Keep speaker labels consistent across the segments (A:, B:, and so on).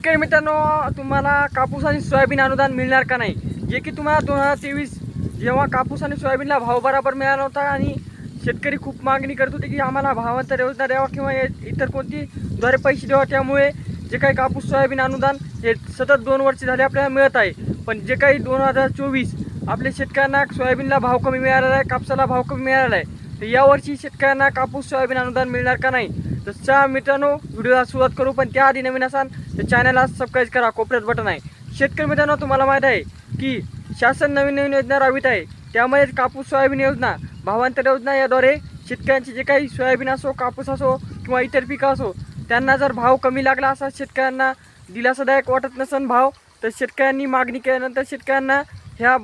A: शेतकरी मित्रांनो तुम्हाला कापूस आणि सोयाबीन अनुदान मिळणार का नाही? जे की तुम्हाला दोन हजार तेवीस जेव्हा कापूस आणि सोयाबीनला भाव बराबर मिळाला होता आणि शेतकरी खूप मागणी करत होते की आम्हाला भावांतर योजना द्यावा किंवा इतर कोणती द्वारे पैसे द्यावा त्यामुळे जे काही कापूस सोयाबीन अनुदान हे सतत दोन वर्ष झाले आपल्याला मिळत आहे. पण जे काही दोन हजार चोवीस आपल्या शेतकऱ्यांना सोयाबीनला भाव कमी मिळालेला आहे कापसाला भाव कमी मिळालेला आहे तर यावर्षी शेतकऱ्यांना कापूस सोयाबीन अनुदान मिळणार का नाही? तर चला मित्रांनो व्हिडिओला सुरुवात करू पण त्याआधी नवीन असाल तर चॅनलला सबस्क्राईब करा कोपऱ्यात बटन आहे. शेतकरी मित्रांनो तुम्हाला माहीत आहे की शासन नवीन नवीन योजना राबवित आहे. त्यामुळे कापूस सोयाबीन योजना भावांतर योजना याद्वारे शेतकऱ्यांचे जे काही सोयाबीन असो कापूस असो किंवा इतर पिकं असो त्यांना जर भाव कमी लागला असा शेतकऱ्यांना दिलासादायक वाटत नसन भाव तर शेतकऱ्यांनी मागणी केल्यानंतर शेतकऱ्यांना ह्या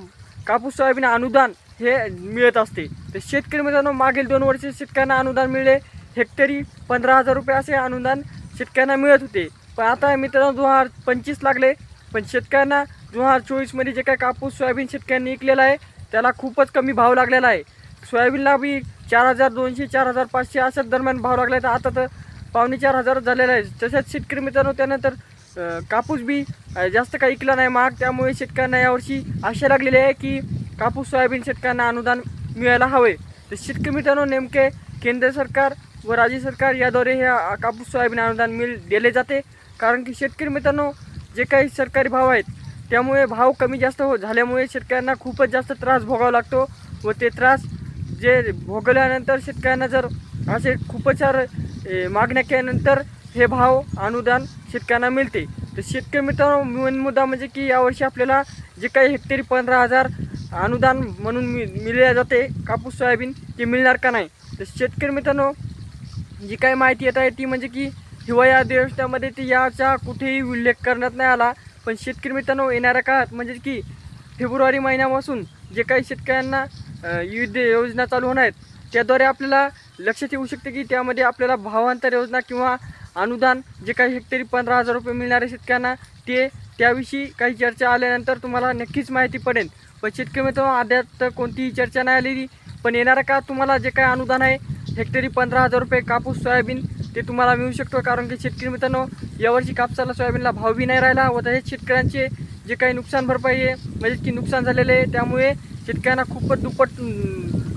A: कापूस सोयाबीन अनुदान हे मिळत असते. तर शेतकरी मित्रांनो मागील दोन वर्षे शेतकऱ्यांना अनुदान मिळले. हेक्टरी पंधरा हजार रुपये असे अनुदान शेतकऱ्यांना मिळत होते. पण आता मित्रांनो दोन हजार पंचवीस लागले. पण शेतकऱ्यांना दोन हजार चोवीसमध्ये जे काही कापूस सोयाबीन शेतकऱ्यांनी विकलेला आहे त्याला खूपच कमी भाव लागलेला आहे. सोयाबीनला बी चार हजार दोनशे चार हजार पाचशे अशाच दरम्यान भाव लागला आहे तर आता तर पावणे चार हजार झालेला आहे. तसेच शेतकरी मित्रांनो त्यानंतर कापूस बी जास्त काही विकला नाही महाग त्यामुळे शेतकऱ्यांना यावर्षी आशा लागलेली आहे की कापूस सोयाबीन शेतकऱ्यांना अनुदान मिळायला हवे तर शेतकरी मित्रांनो नेमके केंद्र सरकार व राज्य सरकार याद्वारे हे कापूस सोयाबीन अनुदान मिल दिले जाते. कारण की शेतकरी मित्रांनो जे काही सरकारी भाव आहेत त्यामुळे भाव कमी जास्त हो झाल्यामुळे शेतकऱ्यांना खूपच जास्त त्रास भोगावा लागतो. व ते त्रास जे भोगल्यानंतर शेतकऱ्यांना जर असे खूपच मागण्या केल्यानंतर हे भाव अनुदान शेतकऱ्यांना मिळते. तर शेतकरी मित्रांनो मेन मुद्दा म्हणजे की यावर्षी आपल्याला जे काही हेक्टरी पंधरा हजार अनुदान म्हणून मि मिळले जाते कापूस सोयाबीन ते मिळणार का नाही? तर शेतकरी मित्रांनो जी काही माहिती येत आहे ती म्हणजे की हिवाळी अधिवेशनामध्ये ती याचा कुठेही उल्लेख करण्यात नाही आला. पण शेतकरी मित्रांनो येणाऱ्या काळात म्हणजे की फेब्रुवारी महिन्यापासून जे काही शेतकऱ्यांना विविध योजना चालू होणार आहेत त्याद्वारे आपल्याला लक्षात येऊ शकते की त्यामध्ये आपल्याला भावांतर योजना किंवा अनुदान जे काही हेक्टरी पंधरा हजार रुपये मिळणाऱ्या शेतकऱ्यांना ते त्याविषयी काही चर्चा आल्यानंतर तुम्हाला नक्कीच माहिती पडेल. पण शेतकरी मित्रांनो अद्याप तर कोणतीही चर्चा नाही आलेली. पण येणाऱ्या काळात तुम्हाला जे काही अनुदान आहे हेक्टरी पंधरा हजार रुपये कापूस सोयाबीन ते तुम्हाला मिळू शकतो. कारण की शेतकरी मित्रांनो यावर्षी कापसाला सोयाबीनला भाव बी नाही राहिला व तसेच शेतकऱ्यांचे जे काही नुकसान भरपाई आहे म्हणजे की नुकसान झालेले आहे त्यामुळे शेतकऱ्यांना खूपच दुप्पट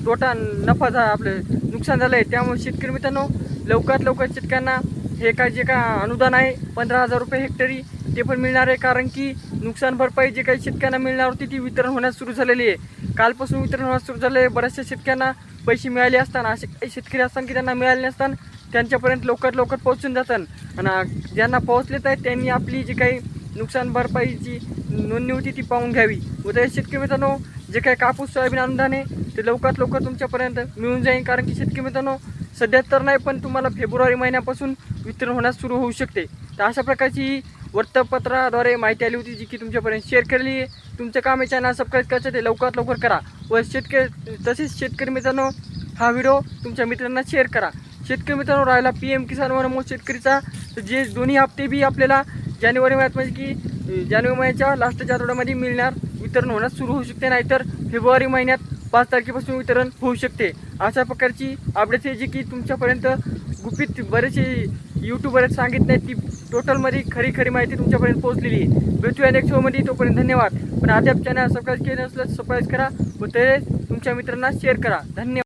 A: तोटा नफा झा आपलं नुकसान झालं आहे. त्यामुळे शेतकरी मित्रांनो लवकरात लवकर शेतकऱ्यांना हे काय जे काय अनुदान आहे पंधरा हजार रुपये हेक्टरी ते पण मिळणार आहे. कारण की नुकसान भरपाई जे काही शेतकऱ्यांना मिळणार होती ती वितरण होण्यास सुरू झालेली आहे. कालपासून वितरण होण्यास सुरू झाले आहे बऱ्याचशा शेतकऱ्यांना पैसे मिळाले असताना असे काही शेतकरी असतात की त्यांना मिळाले नसताना त्यांच्यापर्यंत लवकर लवकर पोहोचून जातात आणि ज्यांना पोहोचलेत आहेत त्यांनी आपली जी काही नुकसान भरपाईची नोंदणी होती ती पाहून घ्यावी. उद्या शेतकरी मित्रांनो जे काही कापूस सोयाबीन अनुदान आहे ते लवकरात लवकर तुमच्यापर्यंत मिळून जाईल. कारण की शेतकरी मित्रांनो सध्या तर नाही पण तुम्हाला फेब्रुवारी महिन्यापासून वितरण होण्यास सुरू होऊ शकते. तर अशा प्रकारची ही वृत्तपत्राद्वारे माहिती आली होती जी की तुमच्यापर्यंत शेअर केली आहे. तुमचं काम आहे चॅनल सबस्क्राईब करायचं ते लवकरात लवकर करा. व शेतकरी तसेच शेतकरी मित्रांनो हा व्हिडिओ तुमच्या मित्रांना शेअर करा. शेतकरी मित्रांनो राहिला पी एम किसान व नमो शेतकरीचा. तर जे दोन्ही हप्ते बी आपल्याला जानेवारी महिन्यात म्हणजे की जानेवारी महिन्याच्या लास्टच्या आठवड्यामध्ये मिळणार वितरण होण्यास सुरू होऊ शकते. नाहीतर फेब्रुवारी महिन्यात पाच तारखेपासून वितरण होऊ शकते. अशा प्रकारची अपडेट्स आहे जी की तुमच्यापर्यंत गुपित बरेचसे यूट्यूबवरच सांगितले नाही ती टोटलमध्ये खरी खरी माहिती तुमच्यापर्यंत पोहोचलेली आहे. भेटूया नेक्स्ट शोमध्ये तोपर्यंत धन्यवाद. पण अद्याप चॅनल सबस्क्राईब केलं नसलं सबस्क्राईब करा. व ते तुमच्या मित्रांना शेअर करा. धन्यवाद.